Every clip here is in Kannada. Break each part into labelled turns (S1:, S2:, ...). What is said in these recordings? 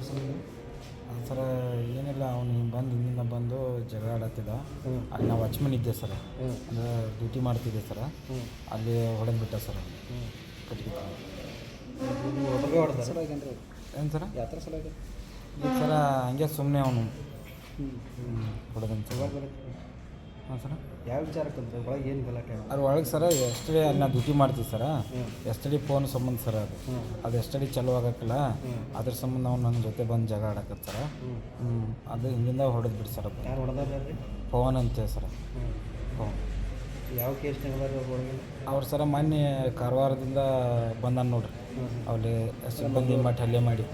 S1: ಅದ್ರ ಒಂದು ಸರ ಏನಿಲ್ಲ ಅವನು ಬಂದು ಹಿಂದಿನ ಬಂದು ಜಗಳ ಆಡತ್ತಿದ್ದ
S2: ಅಲ್ಲಿ ನಾವು ವಾಚ್ಮನ್ ಇದ್ದೆ ಸರ್. ಅಂದರೆ ಡ್ಯೂಟಿ ಮಾಡ್ತಿದ್ದೆ ಸರ್. ಅಲ್ಲಿ ಹೊಡೆದು ಬಿಟ್ಟ ಸರ್ ಕಟ್ಟಿಗೆ ಏನು ಸರ?
S1: ಯಾತ್ರ ಸಲ
S2: ಸರ ಹಂಗೆ ಸುಮ್ಮನೆ ಅವನು. ಹೊಡೆದಂತ. ಹಾಂ ಸರ
S1: ಯಾವ ವಿಚಾರಕ್ಕೆ ಅಂತ ಒಳಗೆ ಏನು ಗಲಾಟೆ?
S2: ಅದ್ರ ಒಳಗೆ ಸರ ಎಷ್ಟಡಿ ಅಲ್ಲಿ ನಾವು ಡ್ಯೂಟಿ ಮಾಡ್ತೀವಿ ಸರ. ಎಷ್ಟಡಿ ಫೋನ್ ಸಂಬಂಧ ಸರ ಅದು. ಅದು ಎಷ್ಟಡಿ ಚಲೋ ಆಗಕ್ಕಿಲ್ಲ. ಅದ್ರ ಸಂಬಂಧ ಅವ್ನು ನನ್ನ ಜೊತೆ ಬಂದು ಜಗ ಆಡಕತ್ತ ಸರ.
S1: ಹ್ಞೂ
S2: ಅದು ಹಿಂದಿಂದ ಹೊಡೆದು ಬಿಡಿ ಸರ್ ಅದು
S1: ಯಾರು ಹೊಡೆದಾರ ರೀ
S2: ಪವನ್ ಅಂತ ಸರ್. ಫೋನ್
S1: ಯಾವ ಕೇಸ್ ಅವ್ರ
S2: ಸರ ಮೊನ್ನೆ ಕಾರವಾರದಿಂದ ಬಂದಾನ ನೋಡ್ರಿ. ಅಲ್ಲಿ ಬಂದು ಮಠ ಅಲ್ಲೇ ಮಾಡಿ.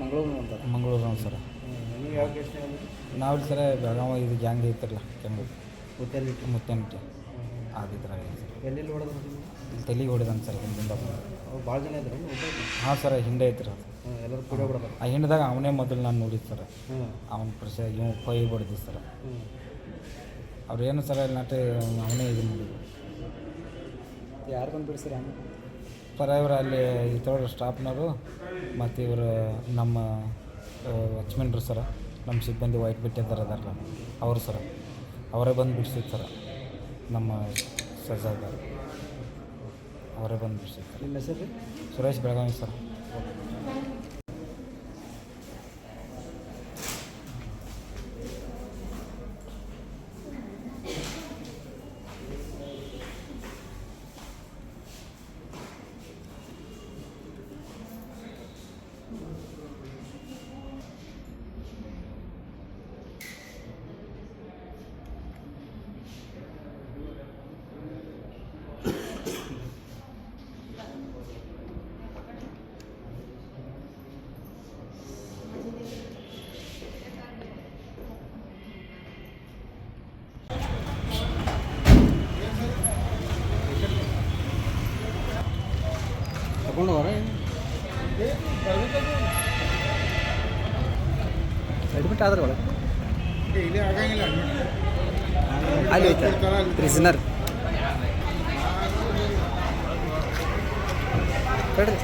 S1: ಮಂಗಳೂರು ಅಂತ
S2: ಮಂಗಳೂರು ಸರ.
S1: ನೀವು ಯಾವ ಕೇಸ್ನಾಗ
S2: ನಾವು ಸರ ಬೆಳಗಾವ ಇದು ಗ್ಯಾಂಗ್ ಐತಿರಲ್ಲ ಕೆಂಗು
S1: ಗೊತ್ತಿಲ್ಲ
S2: ಆಗಿದ್ರ ಆಗಿದ್ರಾಗ.
S1: ಎಲ್ಲೆಲ್ಲಿ ಹೊಡೆದ್ರು ನೀವು?
S2: ಇಲ್ಲಿ ತಲೆಗೆ ಹೊಡೆದಂಗೆ ಸರ್ ಹಿಂದಿಂದ
S1: ಭಾಳ ಜನ ಇದ್ರು
S2: ಹಾಂ ಸರ್ ಹಿಂದೆ ಐತ್ರಿ ಅದು.
S1: ಎಲ್ಲರೂ ಕೂಡ
S2: ಆ ಹಿಂಡದಾಗ ಅವನೇ ಮೊದಲು ನಾನು ನೋಡಿದ್ದು ಸರ್. ಅವ್ನ ಪರಿಚಯ ಇವ್ ಕೈ ಬಡ್ದು ಸರ್.
S1: ಹ್ಞೂ
S2: ಅವ್ರು ಏನು ಸರ್ ಇಲ್ಲಿ ನಟ ಅವನೇ ಇದು ನೋಡಿದ್ರು
S1: ಯಾರು ಬಂದು ಬಿಡಿಸಿರಿ
S2: ಸರ್ ಇವರು ಅಲ್ಲಿ ಇತರ ಸ್ಟಾಫ್ನವರು ಮತ್ತು ಇವರು ನಮ್ಮ ವಾಚ್ಮೆನ್ರು ಸರ. ನಮ್ಮ ಸಿಬ್ಬಂದಿ ವೈಟ್ ಬಿಟ್ಟು ಅದಾರಲ್ಲ. ಅವರು ಸರ ಅವರೇ ಬಂದು ಬಿಡಿಸಿದ್ದು ಸರ ನಮ್ಮ ಸಜ್ಜಾದ ಅವರೇ ಬಂದು ಬಿಡಿಸಿದ್ದು
S1: ನಿಮ್ಮ ಹೆಸರು?
S2: ಸುರೇಶ್ ಬೆಳಗಾವಿ ಸರ್.
S1: കൊണ്ട് പറയുന്നു അഡ്മിറ്റ് ആദർ വളരെ ആലോചിക്കാം പ്രിസണർ കേട്ടോ